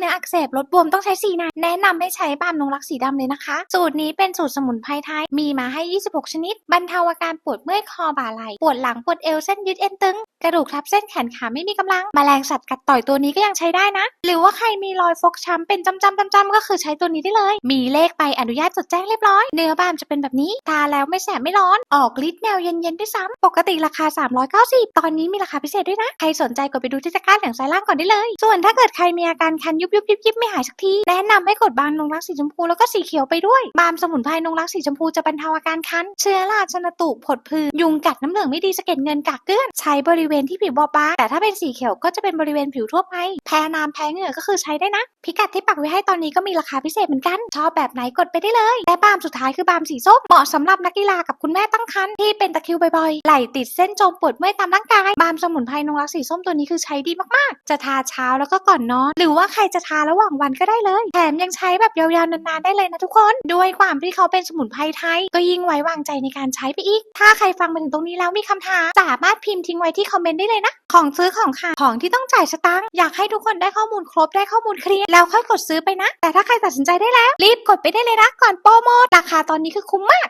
เนื้ออักเสบลดบวมต้องใช้สีไหนแนะนำให้ใช้บาล์มนงรักสีดำเลยนะคะ สูตรนี้เป็นสูตรสมุนไพรไทย มีมาให้ 26 ชนิด บรรเทาอาการปวดเมื่อยคอบ่าไหล่ปวดหลังปวดเอวเส้นยืดเอ็นตึง กระดูกทับเส้นแขนขาไม่มีกำลังแมลงสัตว์กัดต่อยตัวนี้ก็ยังใช้ได้นะ หรือว่าใครมีรอยฟกช้ำเป็นจำๆจำๆก็คือใช้ตัวนี้ได้เลย มีเลขใบอนุญาตจดแจ้งเรียบร้อย เนื้อบาล์มจะเป็นแบบนี้ทาแล้วไม่แสบไม่ร้อน ออกฤทธิ์แนวเย็นๆด้วยซ้ำปกติราคา 390 ตอนนี้มีราคาพิเศษด้วยนะ ใครสนใจกดไปดูที่ตะกร้าหลืองซ้ายล่างก่อนได้เลย ส่วนถ้าเกิดใครมีอาการคันยุบยุบยิบยิบไม่หายสักที แนะนำให้กดบาล์มนงรักสีชมพูแล้วก็สีเขียวไปด้วย บามสมุนไพรนงรักสีชมพูจะบรรเทาอาการคัน เชื้อราชนตุผดผื่นยุงกัดน้ำเหลืองไม่ดีสะเก็ดเงินกากเกลื่อน ใช้บริเวณที่ผิวบอบบางแต่ถ้าเป็นสีเขียวก็จะเป็นบริเวณผิวทั่วไป แพ้น้ำแพ้เหงื่อก็คือใช้ได้นะ พิกัดที่ปักไว้ให้ตอนนี้ก็มีราคาพิเศษเหมือนกัน ชอบแบบไหนกดไปได้เลย และบามสุดท้ายคือบามสีส้มเหมาะสำหรับนักกีฬากับคุณแม่ตั้งครรภ์ที่เป็นตะคริวบ่อยๆ ไหล่ติดเส้นจมปวดเมื่อยตามร่างกาย บามสมุนไพรนงรักสีส้มตัวนี้คือใช้ดีมากๆ จะทาเช้าแล้วก็ก่อนนอน หรือว่าใครจะทาระหว่างวันก็ได้เลย แถมยังใช้แบบยาวๆนานๆได้เลยนะทุกคน ด้วยความที่เขาเป็นสมุนไพรไทย ก็ยิ่งไว้วางใจในการใช้ไปอีก ถ้าใครฟังมาถึงตรงนี้แล้วมีคำถามสามารถพิมพ์ทิ้งไว้ที่คอมเมนต์ได้เลยนะ ของซื้อของขายของที่ต้องจ่ายสตังค์อยากให้ทุกคนได้ข้อมูลครบได้ข้อมูลเคลียร์แล้วค่อยกดซื้อไปนะ แต่ถ้าใครตัดสินใจได้แล้ว รีบกดไปได้เลยนะก่อนโปรโมทราคาตอนนี้คือคุ้มมาก